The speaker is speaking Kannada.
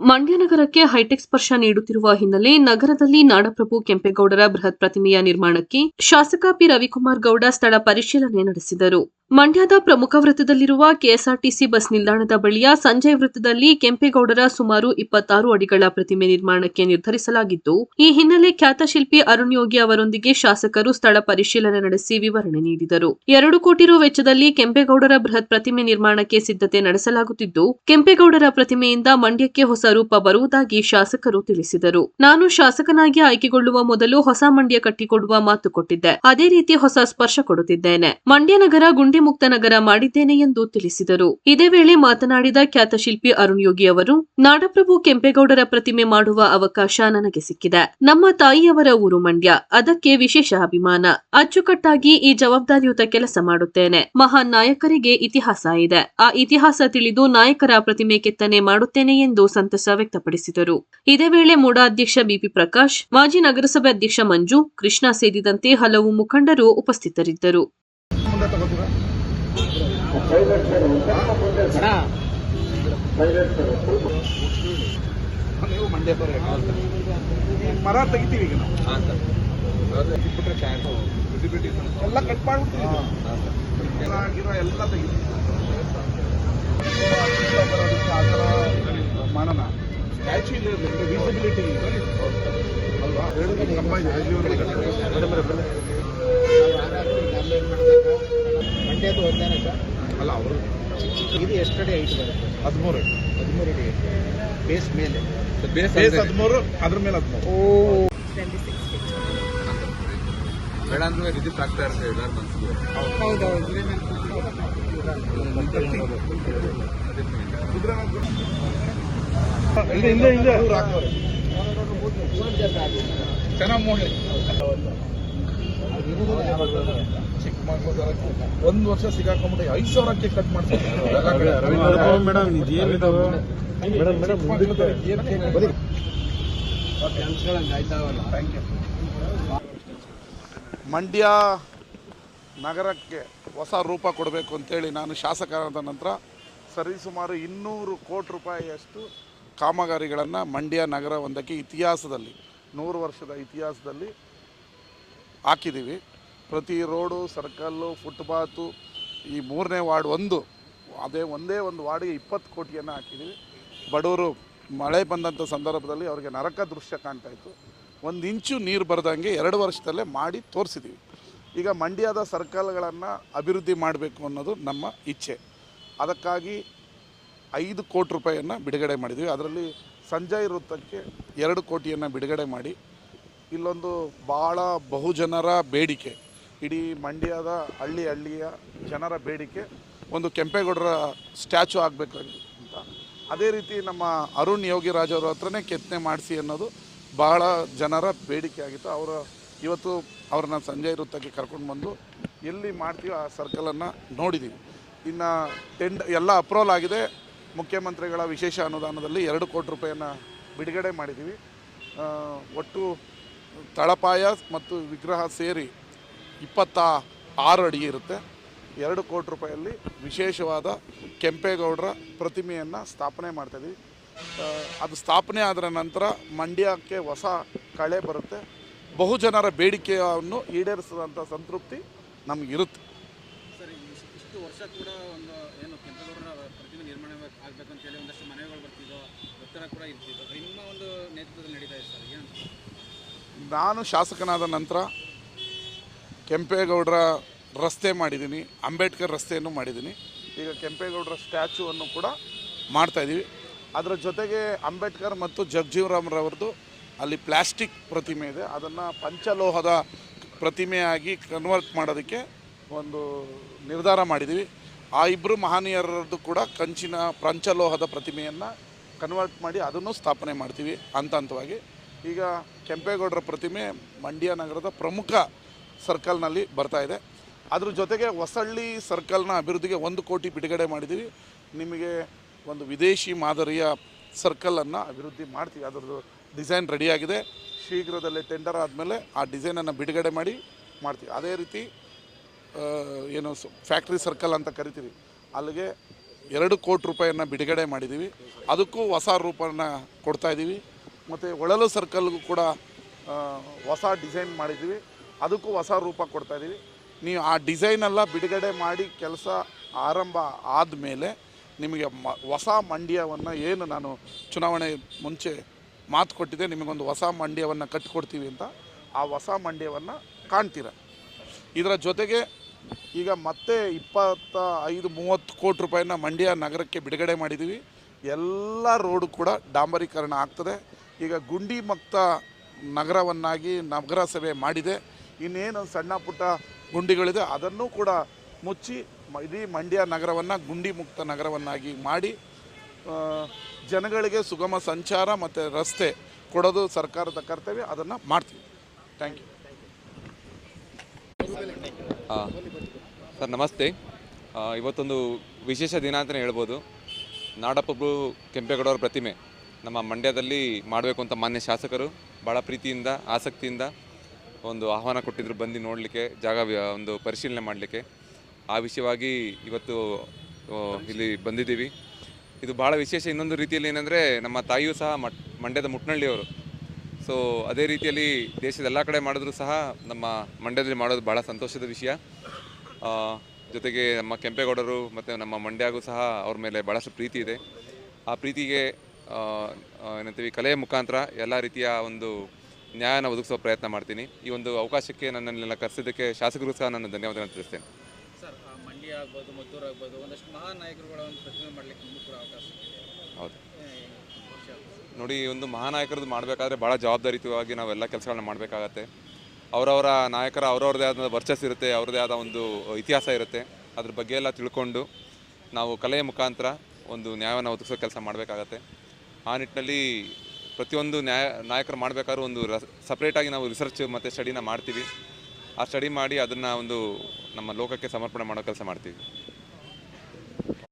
ಮಂಡ್ಯ ನಗರಕ್ಕೆ ಹೈಟೆಕ್ ಸ್ಪರ್ಶ ನೀಡುತ್ತಿರುವ ಹಿನ್ನೆಲೆ ನಗರದಲ್ಲಿ ನಾಡಪ್ರಭು ಕೆಂಪೇಗೌಡರ ಬೃಹತ್ ಪ್ರತಿಮೆಯ ನಿರ್ಮಾಣಕ್ಕೆ ಶಾಸಕ ಪಿ ರವಿಕುಮಾರ್ ಗೌಡ ಸ್ಥಳ ಪರಿಶೀಲನೆ ನಡೆಸಿದರು. ಮಂಡ್ಯದ ಪ್ರಮುಖ ವೃತ್ತದಲ್ಲಿರುವ ಕೆಎಸ್ಆರ್ಟಿಸಿ ಬಸ್ ನಿಲ್ದಾಣದ ಬಳಿಯ ಸಂಜಯ್ ವೃತ್ತದಲ್ಲಿ ಕೆಂಪೇಗೌಡರ ಸುಮಾರು ಇಪ್ಪತ್ತಾರು ಅಡಿಗಳ ಪ್ರತಿಮೆ ನಿರ್ಮಾಣಕ್ಕೆ ನಿರ್ಧರಿಸಲಾಗಿದ್ದು, ಈ ಹಿನ್ನೆಲೆ ಖ್ಯಾತ ಶಿಲ್ಪಿ ಅರುಣ್ ಯೋಗಿ ಅವರೊಂದಿಗೆ ಶಾಸಕರು ಸ್ಥಳ ಪರಿಶೀಲನೆ ನಡೆಸಿ ವಿವರಣೆ ನೀಡಿದರು. ಎರಡು ಕೋಟಿ ರು ವೆಚ್ಚದಲ್ಲಿ ಕೆಂಪೇಗೌಡರ ಬೃಹತ್ ಪ್ರತಿಮೆ ನಿರ್ಮಾಣಕ್ಕೆ ಸಿದ್ಧತೆ ನಡೆಸಲಾಗುತ್ತಿದ್ದು, ಕೆಂಪೇಗೌಡರ ಪ್ರತಿಮೆಯಿಂದ ಮಂಡ್ಯಕ್ಕೆ ಹೊಸ ರೂಪ ಬರುವುದಾಗಿ ಶಾಸಕರು ತಿಳಿಸಿದರು. ನಾನು ಶಾಸಕನಾಗಿ ಆಯ್ಕೆಗೊಳ್ಳುವ ಮೊದಲು ಹೊಸ ಮಂಡ್ಯ ಕಟ್ಟಿಕೊಡುವ ಮಾತು ಕೊಟ್ಟಿದ್ದೆ. ಅದೇ ರೀತಿ ಹೊಸ ಸ್ಪರ್ಶ ಕೊಡುತ್ತಿದ್ದೇನೆ. ಮಂಡ್ಯ ನಗರ ಗುಂಡಿ ಮುಕ್ತ ನಗರ ಮಾಡಿದ್ದೇನೆ ಎಂದು ತಿಳಿಸಿದರು. ಇದೇ ವೇಳೆ ಮಾತನಾಡಿದ ಖ್ಯಾತ ಶಿಲ್ಪಿ ಅರುಣ್ ಯೋಗಿ ಅವರು, ನಾಡಪ್ರಭು ಕೆಂಪೇಗೌಡರ ಪ್ರತಿಮೆ ಮಾಡುವ ಅವಕಾಶ ನನಗೆ ಸಿಕ್ಕಿದೆ. ನಮ್ಮ ತಾಯಿಯವರ ಊರು ಮಂಡ್ಯ. ಅದಕ್ಕೆ ವಿಶೇಷ ಅಭಿಮಾನ. ಅಚ್ಚುಕಟ್ಟಾಗಿ ಈ ಜವಾಬ್ದಾರಿಯುತ ಕೆಲಸ ಮಾಡುತ್ತೇನೆ. ಮಹಾನ್ ನಾಯಕರಿಗೆ ಇತಿಹಾಸ ಇದೆ. ಆ ಇತಿಹಾಸ ತಿಳಿದು ನಾಯಕರ ಪ್ರತಿಮೆ ಕೆತ್ತನೆ ಮಾಡುತ್ತೇನೆ ಎಂದು ಸಂತಸ ವ್ಯಕ್ತಪಡಿಸಿದರು. ಇದೇ ವೇಳೆ ಮೂಡಾ ಅಧ್ಯಕ್ಷ ಬಿಪಿ ಪ್ರಕಾಶ್, ಮಾಜಿ ನಗರಸಭೆ ಅಧ್ಯಕ್ಷ ಮಂಜು, ಕೃಷ್ಣ ಸೇರಿದಂತೆ ಹಲವು ಮುಖಂಡರು ಉಪಸ್ಥಿತರಿದ್ದರು. ವಿಸಿಬಿಲಿಟಿ ಎಲ್ಲ ಕಟ್ ಮಾಡ್ಬಿಟ್ಟು ಎಲ್ಲ ತೆಗಿತೀವಿ. ಮಾಡೋಣ. ಸ್ಟ್ಯಾಚು ಇಲ್ಲ ವಿಸಿಬಿಲಿಟಿ ಅಲ್ವಾ? ಎರಡು ಕಂಬ ಇದೆ ಮಂಡ್ಯದು ಒಂದೇನೆ ಸರ್ ಅಲ್ಲ ಅವರು ಇದು ಎಷ್ಟಡಿ ಐಟ್ ಬರುತ್ತೆ ಹದಿಮೂರು. ಹದಿಮೂರು ಅಡಿ ಬೇಸ್ ಮೇಲೆ ಬೇಸ್ ಹದಿಮೂರು ಅದ್ರ ಮೇಲೆ ಹದಿಮೂರು. ಓ. ಬೇಡ ಅಂದ್ರೆ ವಿದ್ಯುತ್ ಆಗ್ತಾ ಇರುತ್ತೆ ಮನಸ್ಸಿಗೆ. ಹೌದೌದು. ಮೂಡಿ ಚಿಕ್ಕಮಗಳೂರು ಒಂದು ವರ್ಷ ಸಿಗಾಕೊಂಡ್ಬಿಟ್ಟು ಐದು ಸಾವಿರಕ್ಕೆ ಕಟ್ ಮಾಡ್ತಾರೆ ಮಂಡ್ಯ ನಗರಕ್ಕೆ ಹೊಸ ರೂಪ ಕೊಡಬೇಕು ಅಂತೇಳಿ ನಾನು ಶಾಸಕರಾದ ನಂತರ ಸರಿಸುಮಾರು ಇನ್ನೂರು ಕೋಟಿ ರೂಪಾಯಿಯಷ್ಟು ಕಾಮಗಾರಿಗಳನ್ನು ಮಂಡ್ಯ ನಗರ ಒಂದಕ್ಕೆ ಇತಿಹಾಸದಲ್ಲಿ, ನೂರು ವರ್ಷದ ಇತಿಹಾಸದಲ್ಲಿ ಹಾಕಿದ್ದೀವಿ ಪ್ರತಿ ರೋಡು, ಸರ್ಕಲ್ಲು, ಫುಟ್ಪಾತು, ಈ ಮೂರನೇ ವಾರ್ಡ್ ಒಂದು, ಅದೇ ಒಂದೇ ಒಂದು ವಾರ್ಡಿಗೆ ಇಪ್ಪತ್ತು ಕೋಟಿಯನ್ನು ಹಾಕಿದ್ದೀವಿ ಬಡವರು ಮಳೆ ಬಂದಂಥ ಸಂದರ್ಭದಲ್ಲಿ ಅವರಿಗೆ ನರಕ ದೃಶ್ಯ ಕಾಣ್ತಾ ಇತ್ತು. ಒಂದು ಇಂಚು ನೀರು ಬರದಂಗೆ ಎರಡು ವರ್ಷದಲ್ಲೇ ಮಾಡಿ ತೋರಿಸಿದ್ದೀವಿ ಈಗ ಮಂಡ್ಯದ ಸರ್ಕಲ್ಗಳನ್ನು ಅಭಿವೃದ್ಧಿ ಮಾಡಬೇಕು ಅನ್ನೋದು ನಮ್ಮ ಇಚ್ಛೆ. ಅದಕ್ಕಾಗಿ ಐದು ಕೋಟಿ ರೂಪಾಯಿಯನ್ನು ಬಿಡುಗಡೆ ಮಾಡಿದ್ವಿ. ಅದರಲ್ಲಿ ಸಂಜಯ್ ವೃತ್ತಕ್ಕೆ ಎರಡು ಕೋಟಿಯನ್ನು ಬಿಡುಗಡೆ ಮಾಡಿ ಇಲ್ಲೊಂದು ಭಾಳ ಬಹುಜನರ ಬೇಡಿಕೆ, ಇಡೀ ಮಂಡ್ಯದ ಹಳ್ಳಿ ಹಳ್ಳಿಯ ಜನರ ಬೇಡಿಕೆ, ಒಂದು ಕೆಂಪೇಗೌಡರ ಸ್ಟ್ಯಾಚು ಆಗಬೇಕು ಅಂತ. ಅದೇ ರೀತಿ ನಮ್ಮ ಅರುಣ್ ಯೋಗಿರಾಜ್ ಅವರ ಹತ್ರನೇ ಕೆತ್ತನೆ ಮಾಡಿಸಿ ಅನ್ನೋದು ಭಾಳ ಜನರ ಬೇಡಿಕೆ ಆಗಿತ್ತು. ಅವರು ಇವತ್ತು ಅವ್ರನ್ನ ಸಂಜಯ್ ವೃತ್ತಕ್ಕೆ ಕರ್ಕೊಂಡು ಬಂದು ಎಲ್ಲಿ ಮಾಡ್ತೀವಿ ಆ ಸರ್ಕಲನ್ನು ನೋಡಿದ್ದೀವಿ ಇನ್ನು ಟೆಂಡ್ ಎಲ್ಲ ಅಪ್ರೂವಲ್ ಆಗಿದೆ. ಮುಖ್ಯಮಂತ್ರಿಗಳ ವಿಶೇಷ ಅನುದಾನದಲ್ಲಿ ಎರಡು ಕೋಟಿ ರೂಪಾಯಿಯನ್ನು ಬಿಡುಗಡೆ ಮಾಡಿದ್ದೀವಿ. ಒಟ್ಟು ತಳಪಾಯ ಮತ್ತು ವಿಗ್ರಹ ಸೇರಿ ಇಪ್ಪತ್ತ ಆರು ಅಡಿ ಇರುತ್ತೆ. ಎರಡು ಕೋಟಿ ರೂಪಾಯಲ್ಲಿ ವಿಶೇಷವಾದ ಕೆಂಪೇಗೌಡರ ಪ್ರತಿಮೆಯನ್ನು ಸ್ಥಾಪನೆ ಮಾಡ್ತಾಯಿದ್ವಿ ಅದು ಸ್ಥಾಪನೆ ಆದ ನಂತರ ಮಂಡ್ಯಕ್ಕೆ ಹೊಸ ಕಳೆ ಬರುತ್ತೆ. ಬಹುಜನರ ಬೇಡಿಕೆಯನ್ನು ಈಡೇರಿಸಿದಂಥ ಸಂತೃಪ್ತಿ ನಮಗಿರುತ್ತೆ ವರ್ಷ ಕೂಡ ಒಂದು ಏನು ಕೆಂಪೇಗೌಡರ ಪ್ರತಿಮೆ ನಿರ್ಮಾಣ ಆಗಬೇಕು ಅಂತೇಳಿ ಒಂದಷ್ಟು ಮನವಿಗಳು ಬರ್ತಿದ್ದೋ ಒತ್ತಡ ಕೂಡ ಇರ್ತಿದ್ದು ನಿಮ್ಮ ಒಂದು ನೇತೃತ್ವದಲ್ಲಿ ನಡೀತಾ ಇದೆ ಸರ್. ಏನು ನಾನು ಶಾಸಕನಾದ ನಂತರ ಕೆಂಪೇಗೌಡರ ರಸ್ತೆ ಮಾಡಿದ್ದೀನಿ. ಅಂಬೇಡ್ಕರ್ ರಸ್ತೆಯನ್ನು ಮಾಡಿದ್ದೀನಿ. ಈಗ ಕೆಂಪೇಗೌಡರ ಸ್ಟ್ಯಾಚುವನ್ನು ಕೂಡ ಮಾಡ್ತಾಯಿದ್ದೀವಿ ಅದರ ಜೊತೆಗೆ ಅಂಬೇಡ್ಕರ್ ಮತ್ತು ಜಗಜೀವರಾಮ್ರವ್ರದ್ದು ಅಲ್ಲಿ ಪ್ಲಾಸ್ಟಿಕ್ ಪ್ರತಿಮೆ ಇದೆ. ಅದನ್ನು ಪಂಚಲೋಹದ ಪ್ರತಿಮೆಯಾಗಿ ಕನ್ವರ್ಟ್ ಮಾಡೋದಕ್ಕೆ ಒಂದು ನಿರ್ಧಾರ ಮಾಡಿದ್ದೀವಿ. ಆ ಇಬ್ಬರು ಮಹನೀಯರದ್ದು ಕೂಡ ಕಂಚಿನ ಪ್ರಂಚಲೋಹದ ಪ್ರತಿಮೆಯನ್ನು ಕನ್ವರ್ಟ್ ಮಾಡಿ ಅದನ್ನು ಸ್ಥಾಪನೆ ಮಾಡ್ತೀವಿ ಹಂತ ಹಂತವಾಗಿ. ಈಗ ಕೆಂಪೇಗೌಡರ ಪ್ರತಿಮೆ ಮಂಡ್ಯ ನಗರದ ಪ್ರಮುಖ ಸರ್ಕಲ್ನಲ್ಲಿ ಬರ್ತಾ ಇದೆ. ಅದ್ರ ಜೊತೆಗೆ ಹೊಸಳ್ಳಿ ಸರ್ಕಲ್ನ ಅಭಿವೃದ್ಧಿಗೆ ಒಂದು ಕೋಟಿ ಬಿಡುಗಡೆ ಮಾಡಿದ್ದೀವಿ. ನಿಮಗೆ ಒಂದು ವಿದೇಶಿ ಮಾದರಿಯ ಸರ್ಕಲನ್ನು ಅಭಿವೃದ್ಧಿ ಮಾಡ್ತೀವಿ. ಅದರದ್ದು ಡಿಸೈನ್ ರೆಡಿಯಾಗಿದೆ ಶೀಘ್ರದಲ್ಲೇ ಟೆಂಡರ್ ಆದಮೇಲೆ ಆ ಡಿಸೈನನ್ನು ಬಿಡುಗಡೆ ಮಾಡಿ ಮಾಡ್ತೀವಿ. ಅದೇ ರೀತಿ ಏನು ಫ್ಯಾಕ್ಟ್ರಿ ಸರ್ಕಲ್ ಅಂತ ಕರಿತೀವಿ. ಅಲ್ಲಿಗೆ ಎರಡು ಕೋಟಿ ರೂಪಾಯಿಯನ್ನು ಬಿಡುಗಡೆ ಮಾಡಿದ್ದೀವಿ ಅದಕ್ಕೂ ಹೊಸ ರೂಪನ ಕೊಡ್ತಾ ಇದ್ದೀವಿ ಮತ್ತು ಒಳಲು ಸರ್ಕಲ್ಗೂ ಕೂಡ ಹೊಸ ಡಿಸೈನ್ ಮಾಡಿದ್ದೀವಿ ಅದಕ್ಕೂ ಹೊಸ ರೂಪ ಕೊಡ್ತಾ ಇದ್ದೀವಿ ನೀವು ಆ ಡಿಸೈನೆಲ್ಲ ಬಿಡುಗಡೆ ಮಾಡಿ ಕೆಲಸ ಆರಂಭ ಆದಮೇಲೆ ನಿಮಗೆ ಮ, ಹೊಸ ಮಂಡ್ಯವನ್ನು ಏನು ನಾನು ಚುನಾವಣೆ ಮುಂಚೆ ಮಾತು ಕೊಟ್ಟಿದ್ದೆ, ನಿಮಗೊಂದು ಹೊಸ ಮಂಡ್ಯವನ್ನು ಕಟ್ಟಿಕೊಡ್ತೀವಿ ಅಂತ ಆ ಹೊಸ ಮಂಡ್ಯವನ್ನು ಕಾಣ್ತೀರ. ಇದರ ಜೊತೆಗೆ ಈಗ ಮತ್ತೆ ಇಪ್ಪತ್ತ ಐದು ಮೂವತ್ತು ಕೋಟಿ ರೂಪಾಯಿನ ಮಂಡ್ಯ ನಗರಕ್ಕೆ ಬಿಡುಗಡೆ ಮಾಡಿದ್ದೀವಿ. ಎಲ್ಲ ರೋಡು ಕೂಡ ಡಾಂಬರೀಕರಣ ಆಗ್ತದೆ. ಈಗ ಗುಂಡಿ ಮುಕ್ತ ನಗರವನ್ನಾಗಿ ನಗರಸಭೆ ಮಾಡಿದೆ. ಇನ್ನೇನು ಸಣ್ಣ ಪುಟ್ಟ ಗುಂಡಿಗಳಿದೆ, ಅದನ್ನು ಕೂಡ ಮುಚ್ಚಿ ಇಡೀ ಮಂಡ್ಯ ನಗರವನ್ನು ಗುಂಡಿ ಮುಕ್ತ ನಗರವನ್ನಾಗಿ ಮಾಡಿ ಜನಗಳಿಗೆ ಸುಗಮ ಸಂಚಾರ ಮತ್ತು ರಸ್ತೆ ಕೊಡೋದು ಸರ್ಕಾರದ ಕರ್ತವ್ಯ. ಅದನ್ನು ಮಾಡ್ತೀವಿ. Thank you. ಸರ್, ನಮಸ್ತೆ. ಇವತ್ತೊಂದು ವಿಶೇಷ ದಿನ ಅಂತಲೇ ಹೇಳ್ಬೋದು. ನಾಡಪ್ರಭು ಕೆಂಪೇಗೌಡರ ಪ್ರತಿಮೆ ನಮ್ಮ ಮಂಡ್ಯದಲ್ಲಿ ಮಾಡಬೇಕು ಅಂತ ಮಾನ್ಯ ಶಾಸಕರು ಭಾಳ ಪ್ರೀತಿಯಿಂದ, ಆಸಕ್ತಿಯಿಂದ ಒಂದು ಆಹ್ವಾನ ಕೊಟ್ಟಿದ್ರು ಬಂದು ನೋಡಲಿಕ್ಕೆ, ಜಾಗ ಒಂದು ಪರಿಶೀಲನೆ ಮಾಡಲಿಕ್ಕೆ. ಆ ವಿಷಯವಾಗಿ ಇವತ್ತು ಇಲ್ಲಿ ಬಂದಿದ್ದೀವಿ. ಇದು ಭಾಳ ವಿಶೇಷ. ಇನ್ನೊಂದು ರೀತಿಯಲ್ಲಿ ಏನಂದರೆ ನಮ್ಮ ತಾಯಿಯೂ ಸಹ ಮಟ್, ಮಂಡ್ಯದ ಮುಟ್ನಳ್ಳಿಯವರು. ಸೊ, ಅದೇ ರೀತಿಯಲ್ಲಿ ದೇಶದ ಎಲ್ಲ ಕಡೆ ಮಾಡಿದ್ರು ಸಹ ನಮ್ಮ ಮಂಡ್ಯದಲ್ಲಿ ಮಾಡೋದು ಭಾಳ ಸಂತೋಷದ ವಿಷಯ. ಜೊತೆಗೆ ನಮ್ಮ ಕೆಂಪೇಗೌಡರು ಮತ್ತು ನಮ್ಮ ಮಂಡ್ಯಗೂ ಸಹ ಅವ್ರ ಮೇಲೆ ಭಾಳಷ್ಟು ಪ್ರೀತಿ ಇದೆ. ಆ ಪ್ರೀತಿಗೆ ಏನಂತೀವಿ ಕಲೆಯ ಮುಖಾಂತರ ಎಲ್ಲ ರೀತಿಯ ಒಂದು ನ್ಯಾಯನ ಒದಗಿಸೋ ಪ್ರಯತ್ನ ಮಾಡ್ತೀನಿ. ಈ ಒಂದು ಅವಕಾಶಕ್ಕೆ ನನ್ನನ್ನೆಲ್ಲ ಕರೆಸಿದ್ದಕ್ಕೆ ಶಾಸಕರು ಸಹ ನಾನು ಧನ್ಯವಾದಗಳನ್ನು ತಿಳಿಸ್ತೇನೆ. ಸರ್ ಮಂಡ್ಯ ಆಗ್ಬೋದು ಮದ್ದೂರು ಆಗ್ಬೋದು ಒಂದಷ್ಟು ಮಹಾನ್ ಒಂದು ಪ್ರತಿಮೆ ಮಾಡಲಿಕ್ಕೆ ನಿಮಗೂ ಕೂಡ ಅವಕಾಶ ಇದೆ ಹೌದು. ನೋಡಿ ಒಂದು ಮಹಾನಾಯಕರದ್ದು ಮಾಡಬೇಕಾದ್ರೆ ಭಾಳ ಜವಾಬ್ದಾರಿಯುತವಾಗಿ ನಾವೆಲ್ಲ ಕೆಲಸಗಳನ್ನ ಮಾಡಬೇಕಾಗತ್ತೆ. ಅವರವರ ನಾಯಕರ ಅವ್ರವ್ರದ್ದೇ ಆದ ವರ್ಚಸ್ ಇರುತ್ತೆ, ಅವ್ರದ್ದೇ ಆದ ಒಂದು ಇತಿಹಾಸ ಇರುತ್ತೆ. ಅದ್ರ ಬಗ್ಗೆ ಎಲ್ಲ ತಿಳ್ಕೊಂಡು ನಾವು ಕಲೆಯ ಮುಖಾಂತರ ಒಂದು ನ್ಯಾಯವನ್ನು ಒದಗಿಸೋ ಕೆಲಸ ಮಾಡಬೇಕಾಗತ್ತೆ. ಆ ನಿಟ್ಟಿನಲ್ಲಿ ಪ್ರತಿಯೊಂದು ನ್ಯಾಯ, ನಾಯಕರು ಮಾಡಬೇಕಾದ್ರೂ ಒಂದು ಸಪ್ರೇಟಾಗಿ ನಾವು ರಿಸರ್ಚ್ ಮತ್ತು ಸ್ಟಡಿನ ಮಾಡ್ತೀವಿ. ಆ ಸ್ಟಡಿ ಮಾಡಿ ಅದನ್ನು ಒಂದು ನಮ್ಮ ಲೋಕಕ್ಕೆ ಸಮರ್ಪಣೆ ಮಾಡೋ ಕೆಲಸ ಮಾಡ್ತೀವಿ.